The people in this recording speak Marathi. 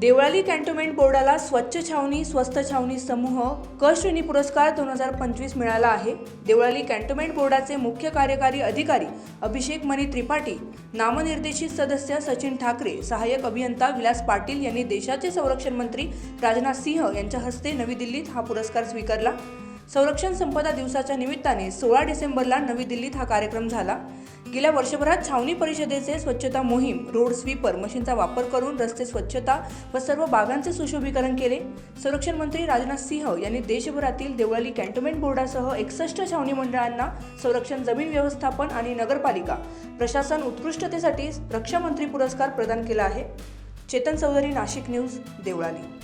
देवळाली कॅन्टोन्मेंट बोर्डाला स्वच्छ छावणी स्वस्त छावणी समूह क श्रेणी पुरस्कार दोन हजार पंचवीस मिळाला आहे. देवळाली कॅन्टोन्मेंट बोर्डाचे मुख्य कार्यकारी अधिकारी अभिषेक मनी त्रिपाठी नामनिर्देशित सदस्य सचिन ठाकरे सहाय्यक अभियंता विलास पाटील यांनी देशाचे संरक्षण मंत्री राजनाथ सिंह यांच्या हस्ते नवी दिल्लीत हा पुरस्कार स्वीकारला. संरक्षण संपदा दिवसाच्या निमित्ताने सोळा डिसेंबरला नवी दिल्लीत हा कार्यक्रम झाला. गेल्या वर्षभरात छावणी परिषदेचे स्वच्छता मोहीम रोड स्वीपर मशीनचा वापर करून रस्ते स्वच्छता व सर्व बागांचे सुशोभीकरण केले. संरक्षण मंत्री राजनाथ सिंह यांनी देशभरातील देवळाली कॅन्टोन्मेंट बोर्डासह एकसष्ट छावणी मंडळांना संरक्षण जमीन व्यवस्थापन आणि नगरपालिका प्रशासन उत्कृष्टतेसाठी रक्षामंत्री पुरस्कार प्रदान केला आहे. चेतन चौधरी नाशिक न्यूज देवळाली.